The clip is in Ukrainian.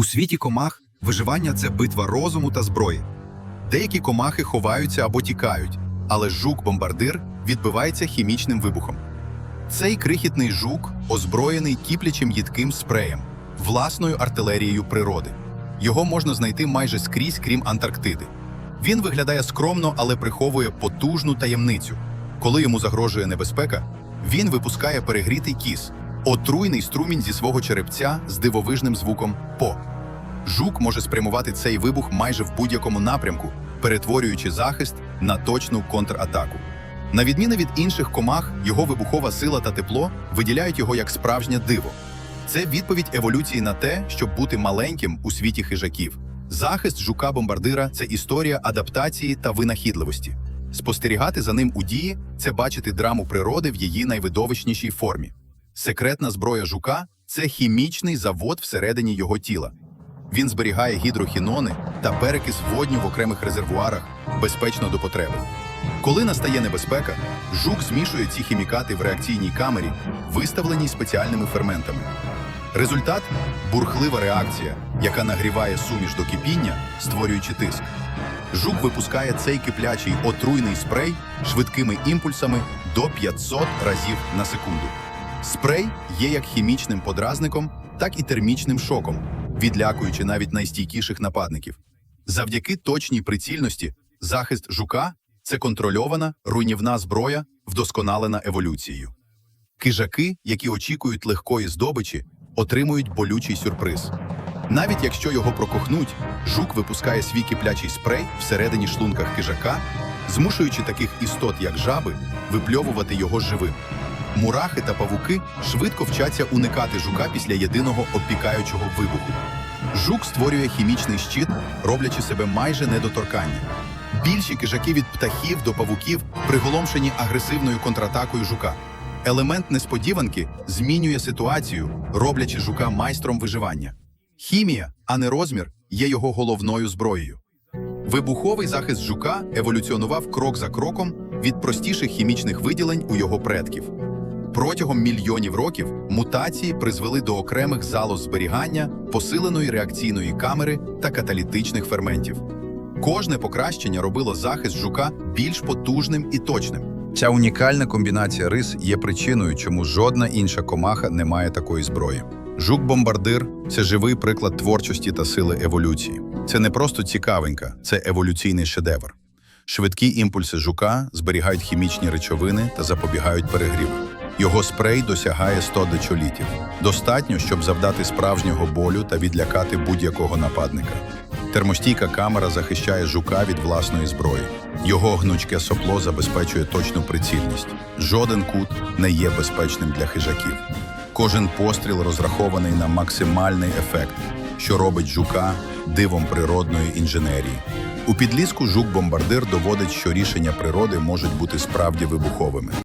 У світі комах виживання це битва розуму та зброї. Деякі комахи ховаються або тікають, але жук-бомбардир відбивається хімічним вибухом. Цей крихітний жук озброєний кіплячим їдким спреєм, власною артилерією природи. Його можна знайти майже скрізь, крім Антарктиди. Він виглядає скромно, але приховує потужну таємницю. Коли йому загрожує небезпека, він випускає перегрітий кіс, отруйний струмінь зі свого черепця з дивовижним звуком по. Жук може спрямувати цей вибух майже в будь-якому напрямку, перетворюючи захист на точну контратаку. На відміну від інших комах, його вибухова сила та тепло виділяють його як справжнє диво. Це відповідь еволюції на те, щоб бути маленьким у світі хижаків. Захист жука-бомбардира це історія адаптації та винахідливості. Спостерігати за ним у дії це бачити драму природи в її найвидовищнішій формі. Секретна зброя жука це хімічний завод всередині його тіла. Він зберігає гідрохінони та перекис водню в окремих резервуарах безпечно до потреби. Коли настає небезпека, жук змішує ці хімікати в реакційній камері, виставленій спеціальними ферментами. Результат бурхлива реакція, яка нагріває суміш до кипіння, створюючи тиск. Жук випускає цей киплячий отруйний спрей швидкими імпульсами до 500 разів на секунду. Спрей є як хімічним подразником, так і термічним шоком, відлякуючи навіть найстійкіших нападників. Завдяки точній прицільності, захист жука це контрольована руйнівна зброя, вдосконалена еволюцією. Кижаки, які очікують легкої здобичі, отримують болючий сюрприз. Навіть якщо його прокохнуть, жук випускає свій киплячий спрей всередині шлунка хижака, змушуючи таких істот, як жаби, випльовувати його живим. Мурахи та павуки швидко вчаться уникати жука після єдиного обпікаючого вибуху. Жук створює хімічний щит, роблячи себе майже недоторканні. Більші кижаки від птахів до павуків приголомшені агресивною контратакою жука. Елемент несподіванки змінює ситуацію, роблячи жука майстром виживання. Хімія, а не розмір, є його головною зброєю. Вибуховий захист жука еволюціонував крок за кроком від простіших хімічних виділень у його предків. Протягом мільйонів років мутації призвели до окремих залоз зберігання, посиленої реакційної камери та каталітичних ферментів. Кожне покращення робило захист жука більш потужним і точним. Ця унікальна комбінація рис є причиною, чому жодна інша комаха не має такої зброї. Жук-бомбардир це живий приклад творчості та сили еволюції. Це не просто цікавинка, це еволюційний шедевр. Швидкі імпульси жука зберігають хімічні речовини та запобігають перегріву. Його спрей досягає 100 дечолітів. Достатньо, щоб завдати справжнього болю та відлякати будь-якого нападника. Термостійка камера захищає жука від власної зброї. Його гнучке сопло забезпечує точну прицільність. Жоден кут не є безпечним для хижаків. Кожен постріл розрахований на максимальний ефект, що робить жука дивом природної інженерії. У підліску жук-бомбардир доводить, що рішення природи можуть бути справді вибуховими.